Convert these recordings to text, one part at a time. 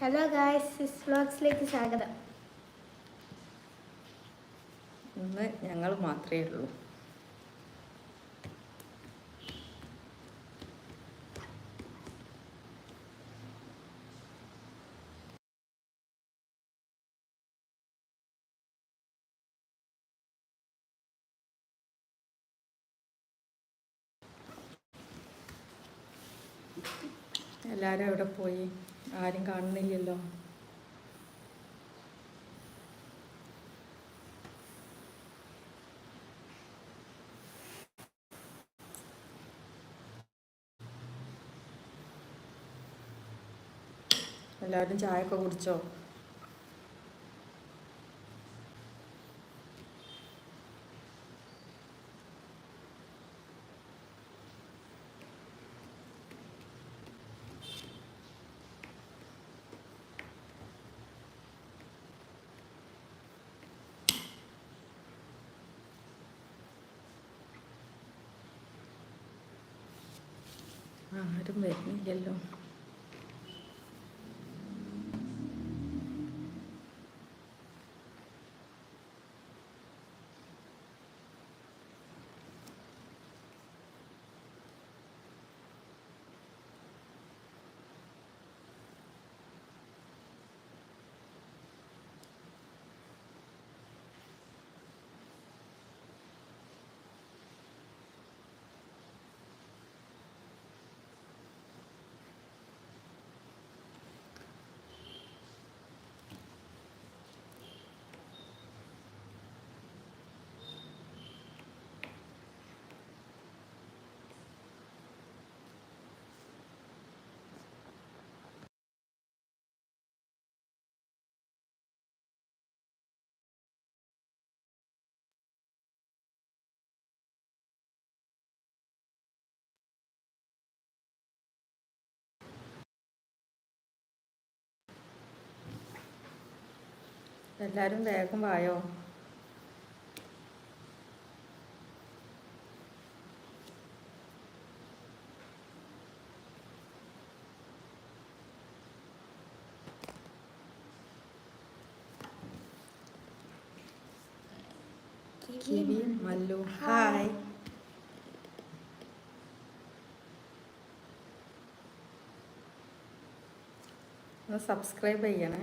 Hello guys സിസ് വ്ലോഗ്സിലേക്ക് സ്വാഗതം. ഇന്ന് ഞങ്ങൾ മാത്രമേ ഉള്ളൂ. എല്ലാവരും അവിടെ പോയി? ആരും കാണുന്നില്ലല്ലോ. എല്ലാവരും ചായ ഒക്കെ കുടിച്ചോ? ആരും വരുന്നില്ലല്ലോ. എല്ലാവരും വേഗം വായോ? Kiwi Mallu hi. ഒന്ന് സബ്സ്ക്രൈബ് ചെയ്യണേ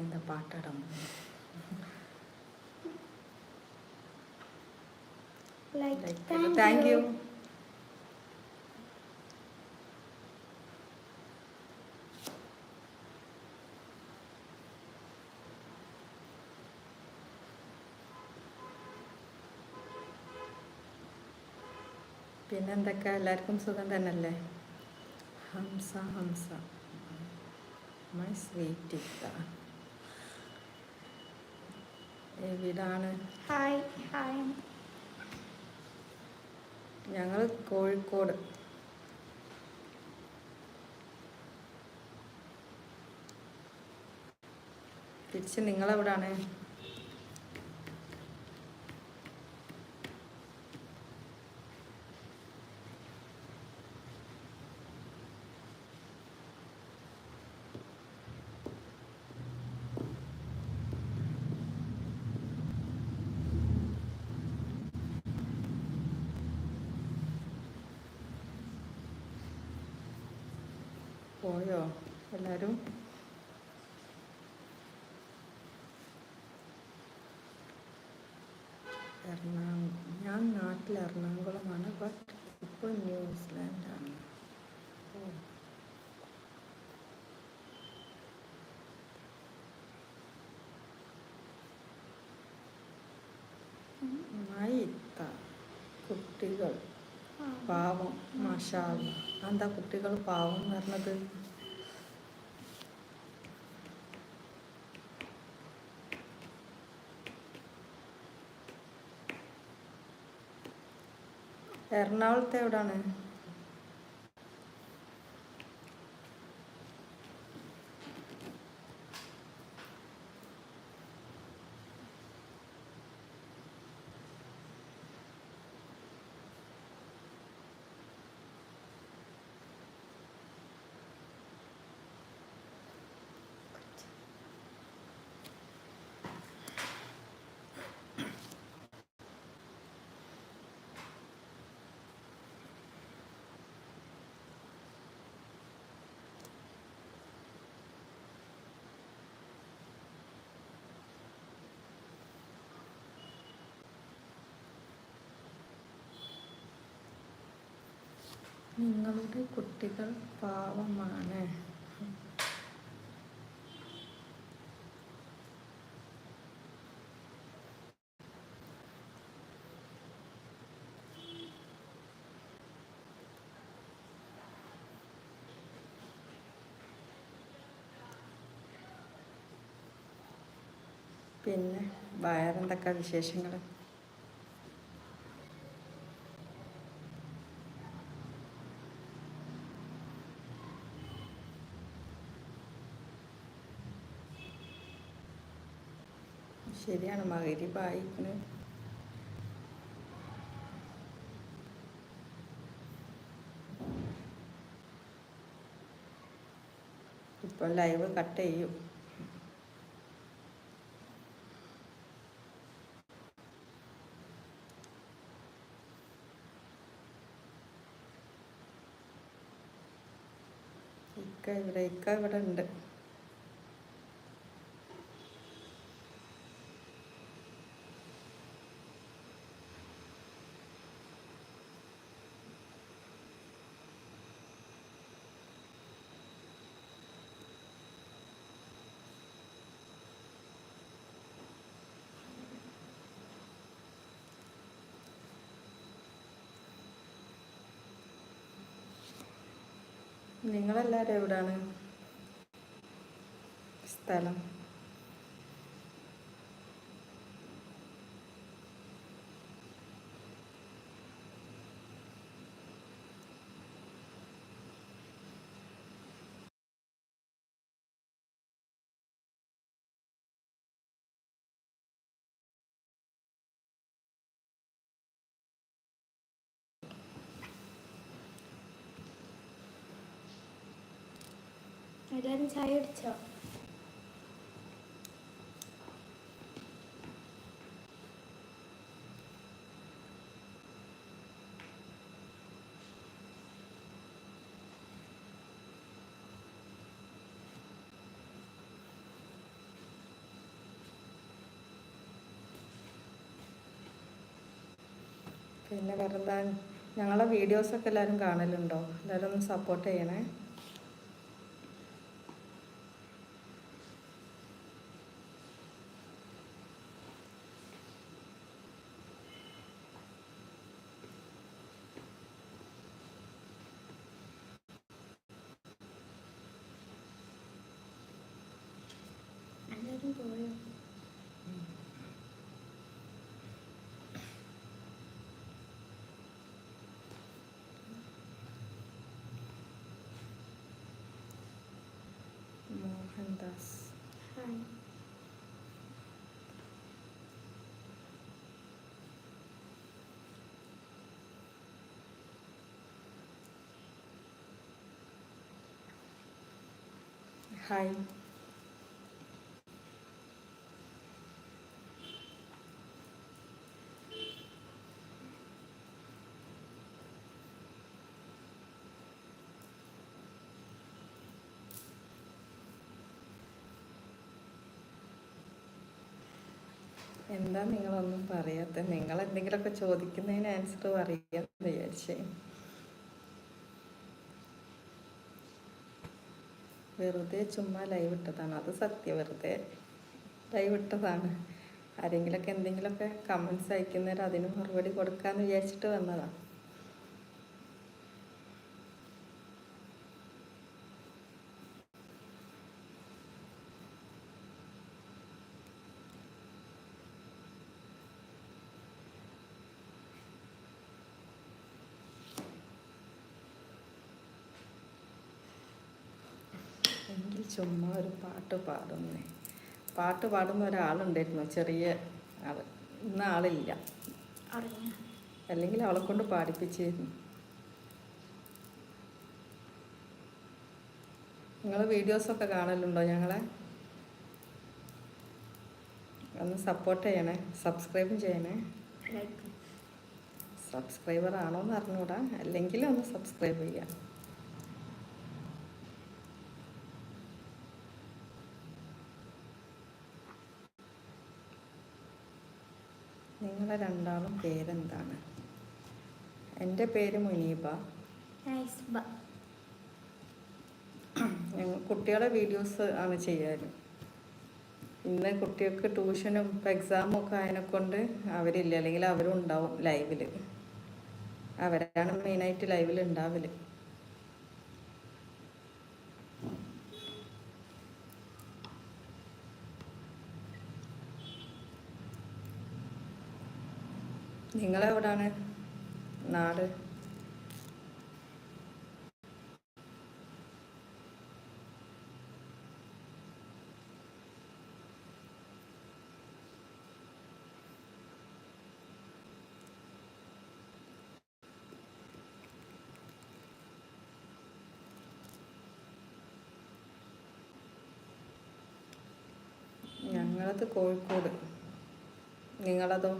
എന്താ പാട്ടിടാൻ താങ്ക് യു പിന്നെ എന്തൊക്കെ എല്ലാവർക്കും സുഖം തന്നെയല്ലേ? ഹംസ ഹംസ. മൈ സ്വീറ്റ് ഇത്ത എവിടാണ് ഹായ് ഹായ്. ഞങ്ങൾ കോഴിക്കോട്. തിരിച്ച് നിങ്ങളെവിടാണ്? പോയോ? എല്ലാവരും എറണാകുളം ഞാൻ നാട്ടിൽ എറണാകുളമാണ് ബട്ട് ഇപ്പോൾ ന്യൂസിലാൻഡാണ്. ഓ. കുട്ടികൾ. പാവം. മാഷാല്ല എന്താ കുട്ടികൾ പാവം എന്ന് പറഞ്ഞത്? എറണാകുളത്ത് എവിടാണ്? നിങ്ങളുടെ കുട്ടികൾ പാവമാണ്. പിന്നെ വേറെന്തൊക്കെ വിശേഷങ്ങൾ ശരിയാണ് മകരി മകരിബായിക്കണ് ഇപ്പോൾ ലൈവ് കട്ട് ചെയ്യും. ഇക്ക ഇവിടെ ഇക്ക ഇവിടെ ഉണ്ട്. നിങ്ങളെല്ലാവരും എവിടാണ്? സ്ഥലം. എല്ലാവരും ചായ കുടിച്ചോ? പിന്നെ വരുന്ന ഞങ്ങളെ വീഡിയോസൊക്കെ എല്ലാവരും കാണലുണ്ടോ? എല്ലാവരും ഒന്ന് സപ്പോർട്ട് ചെയ്യണേ എല്ലാവരും പോയോ മോഹൻദാസ് ഹായ് ഹായ് എന്താ നിങ്ങളൊന്നും പറയാത്ത? നിങ്ങൾ എന്തെങ്കിലുമൊക്കെ ചോദിക്കുന്നതിന് ആൻസർ പറയാന്ന് വിചാരിച്ചേ. വെറുതെ ചുമ്മാ ലൈവ് ഇട്ടതാണ്. അത് സത്യം. വെറുതെ ലൈവ് ഇട്ടതാണ്. ആരെങ്കിലൊക്കെ എന്തെങ്കിലുമൊക്കെ കമൻസ് അയക്കുന്നവർ അതിന് മറുപടി കൊടുക്കാന്ന് വിചാരിച്ചിട്ട് വന്നതാണ് എങ്കിൽ ചുമ്മാ ഒരു പാട്ട് പാടുന്നേ. പാട്ട് പാടുന്ന ഒരാളുണ്ടായിരുന്നു ചെറിയ ആൾ ഇന്ന് ആളില്ല. അല്ലെങ്കിൽ അവളെ കൊണ്ട് പാടിപ്പിച്ചിരുന്നു. നിങ്ങൾ വീഡിയോസൊക്കെ കാണലുണ്ടോ ഞങ്ങളെ? ഒന്ന് സപ്പോർട്ട് ചെയ്യണേ സബ്സ്ക്രൈബ് ചെയ്യണേ. സബ്സ്ക്രൈബർ ആണോ എന്ന് അറിഞ്ഞൂടാ. അല്ലെങ്കിൽ ഒന്ന് സബ്സ്ക്രൈബ് ചെയ്യാം. നിങ്ങളെ രണ്ടാളും പേരെന്താണ്? എന്റെ പേര് മുനീബ. ഞങ്ങൾ കുട്ടികളെ വീഡിയോസ് ആണ് ചെയ്യാറ്. ഇന്ന് കുട്ടികൾക്ക് ട്യൂഷനും എക്സാമും ഒക്കെ ആയതിനെ കൊണ്ട് അവരില്ല. അല്ലെങ്കിൽ അവരും ഉണ്ടാവും ലൈവിൽ അവരാണ് മെയിനായിട്ട് ലൈവിൽ ഉണ്ടാവൽ. നിങ്ങളെവിടാണ്? നാട്. ഞങ്ങളത് കോഴിക്കോട്. നിങ്ങളതോ?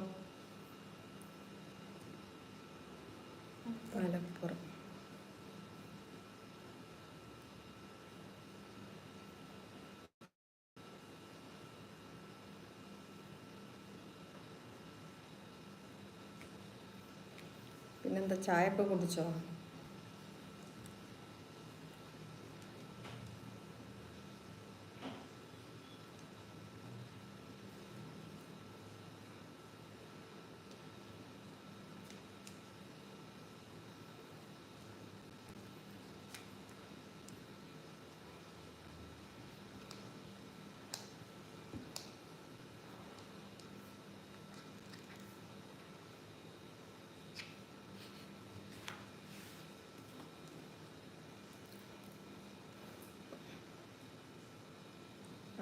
മലപ്പുറം. പിന്നെന്താ ചായ ഒക്കെ കുടിച്ചോ?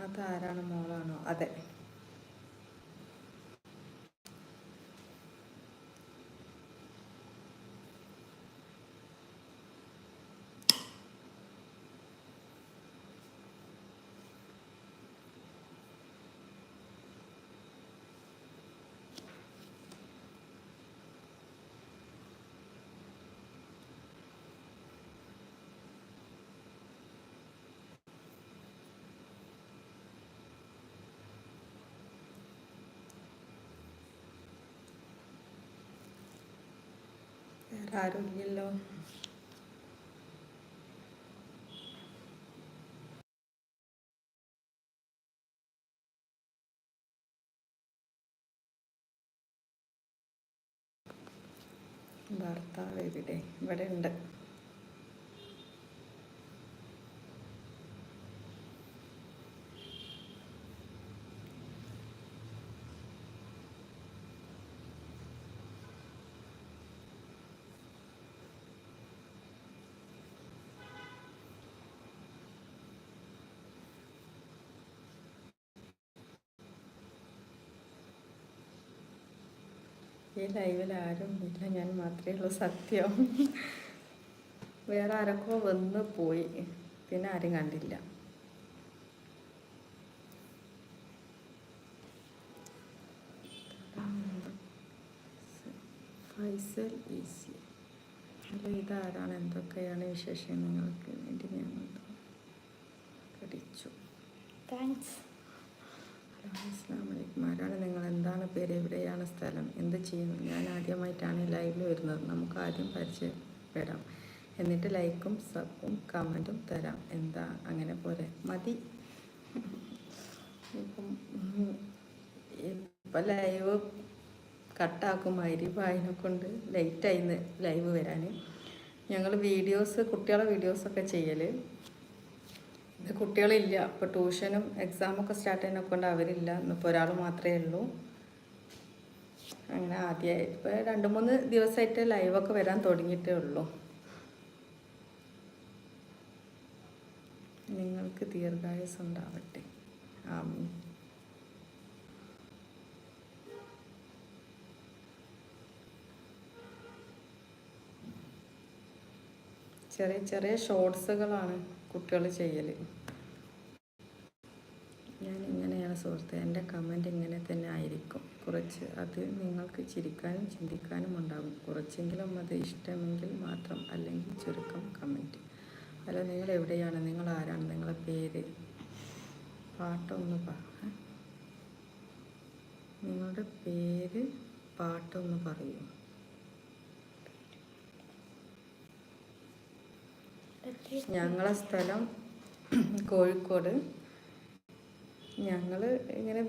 അതാരാണ് മോളാണോ? അതെ. വേറെ ആരോഗ്യമല്ലോ. ഭർത്താവ് എവിടെ? ഇവിടെ ഉണ്ട് ഈ ലൈവിൽ ആരും ഇല്ല. ഞാൻ മാത്രമേ ഉള്ളൂ. സത്യം. വേറെ ആരൊക്കെ വന്ന് പോയി. പിന്നെ ആരും കണ്ടില്ല. ഫൈസൽ ഈസി. ഇതാരാണ്? എന്തൊക്കെയാണ് വിശേഷം നിങ്ങൾക്ക് വേണ്ടി ഞാൻ കടിച്ചു. താങ്ക്സ്. അസ്സാം വലൈക്കും ആരാണ് നിങ്ങൾ എന്താണ് പേര്? എവിടെയാണ് സ്ഥലം? എന്ത് ചെയ്യുന്നു? ഞാൻ ആദ്യമായിട്ടാണ് ലൈവിൽ വരുന്നത്. നമുക്ക് ആദ്യം പരിചയപ്പെടാം. എന്നിട്ട് ലൈക്കും സബും കമന്റും തരാം. എന്താ അങ്ങനെ പോരെ? മതി. ഇപ്പം ഇപ്പം ലൈവ് കട്ടാക്കും. മരിപ്പായതിനെ കൊണ്ട് ലേറ്റായിന്ന് ലൈവ് വരാൻ ഞങ്ങൾ വീഡിയോസ് കുട്ടികളെ വീഡിയോസൊക്കെ ചെയ്യൽ ഇത് കുട്ടികളില്ല. ഇപ്പോൾ ട്യൂഷനും എക്സാമൊക്കെ സ്റ്റാർട്ട് ചെയ്യുന്നൊക്കെ കൊണ്ട് അവരില്ല. ഇന്നിപ്പോൾ ഒരാൾ മാത്രമേ ഉള്ളൂ. അങ്ങനെ ആദ്യമായി ഇപ്പോൾ രണ്ട് മൂന്ന് ദിവസമായിട്ട് ലൈവൊക്കെ വരാൻ തുടങ്ങിയിട്ടേ ഉള്ളൂ. നിങ്ങൾക്ക് ദീർഘായുസ് ഉണ്ടാവട്ടെ. ആമീൻ. ചെറിയ ചെറിയ ഷോർട്സുകളാണ് കുട്ടികൾ ചെയ്യൽ. ഞാൻ ഇങ്ങനെയാണ് സുഹൃത്ത് എന്റെ കമന്റ് ഇങ്ങനെ തന്നെ ആയിരിക്കും. കുറച്ച് അത് നിങ്ങൾക്ക് ചിരിക്കാനും ചിന്തിക്കാനും ഉണ്ടാകും. കുറച്ചെങ്കിലും അത് ഇഷ്ടമെങ്കിൽ മാത്രം അല്ലെങ്കിൽ ചുരുക്കം കമന്റ് അല്ല നിങ്ങൾ എവിടെയാണ്? നിങ്ങൾ ആരാണ്? നിങ്ങളെ പേര്? പാട്ടൊന്ന് പറ? നിങ്ങളുടെ പേര് പാട്ടൊന്ന് പറയൂ. ഞങ്ങളെ സ്ഥലം കോഴിക്കോട്. ഞങ്ങൾ ഇങ്ങനെ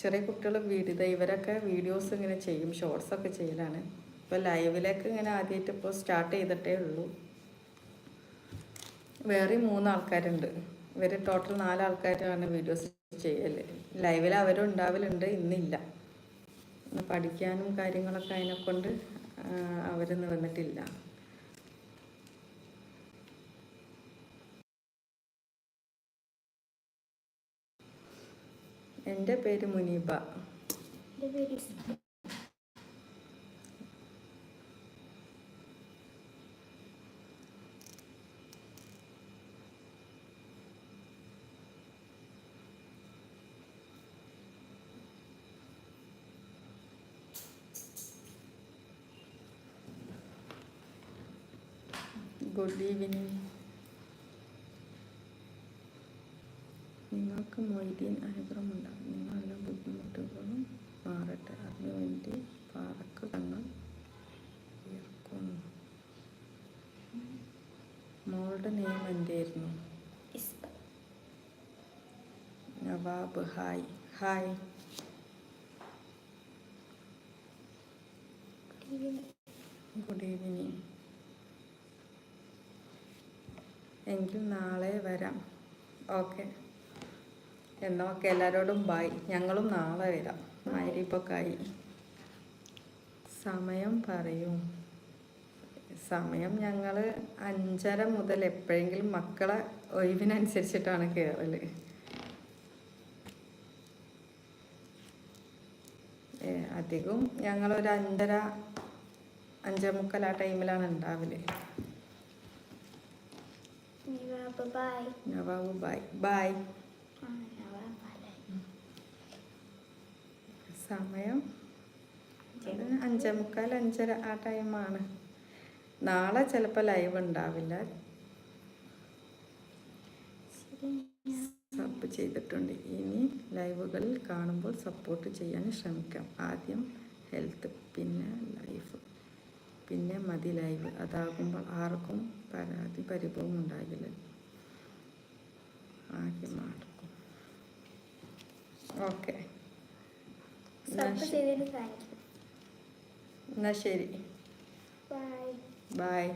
ചെറിയ കുട്ടികൾ ദേ ഇവരൊക്കെ വീഡിയോസ് ഇങ്ങനെ ചെയ്യും ഷോർട്സ് ഒക്കെ ചെയ്യലാണ്. ഇപ്പോൾ ലൈവിലേക്ക് ഇങ്ങനെ ആദ്യമായിട്ട് ഇപ്പോൾ സ്റ്റാർട്ട് ചെയ്തിട്ടേ ഉള്ളൂ. വേറെ മൂന്നാൾക്കാരുണ്ട് ഇവർ ടോട്ടൽ നാലാൾക്കാരാണ് വീഡിയോസ് ചെയ്യൽ ലൈവിൽ അവരും ഉണ്ടാവലുണ്ട് ഇന്നില്ല. പഠിക്കാനും കാര്യങ്ങളൊക്കെ അതിനെക്കൊണ്ട് അവരൊന്നും വന്നിട്ടില്ല. എന്റെ പേര് മുനീബ. ഗുഡ് ഈവനിങ് നിങ്ങൾക്ക് മൊയ്തീൻ നിങ്ങൾ നിങ്ങളെല്ലാ ബുദ്ധിമുട്ടുകളും മാറട്ടെ. അതിനുവേണ്ടി പാറക്ക് കണ്ണം ഉയർക്കുന്നു. മോളുടെ നെയിം എന്തായിരുന്നു? Nawab hi. Hi. Good evening എങ്കിൽ നാളെ വരാം. ഓക്കെ. എന്നാൽ ഓക്കെ എല്ലാവരോടും ബായ് ഞങ്ങളും നാളെ വരാം. മരിപ്പൊക്കെ സമയം പറയും. സമയം ഞങ്ങൾ അഞ്ചര മുതൽ എപ്പോഴെങ്കിലും മക്കളെ ഒഴിവിനനുസരിച്ചിട്ടാണ് കയറൽ അധികം ഞങ്ങളൊരു അഞ്ചര അഞ്ചേ മുക്കാൽ ആ ടൈമിലാണ് ഉണ്ടാവൽ ബൈ ബൈ. ബായ് ആ, നവാബ് ബൈ. സമയം അഞ്ചേമുക്കാൽ അഞ്ചേ മുക്കാൽ അഞ്ചര ആ ടൈമാണ്. നാളെ ചിലപ്പോൾ ലൈവ് ഉണ്ടാവില്ല. സബ് ചെയ്തിട്ടുണ്ട്. ഇനി ലൈവുകളിൽ കാണുമ്പോൾ സപ്പോർട്ട് ചെയ്യാൻ ശ്രമിക്കാം. ആദ്യം ഹെൽത്ത് പിന്നെ ലൈഫ്. പിന്നെ മതി ലൈവ്. അതാകുമ്പോൾ ആർക്കും പരാതി പരിഭവം ഉണ്ടാകില്ല. ആദ്യം ആർക്കും ഓക്കെ സബ് ചെയ്തതിന് താങ്ക് യു എന്നാൽ ശരി. ബൈ. ബായ്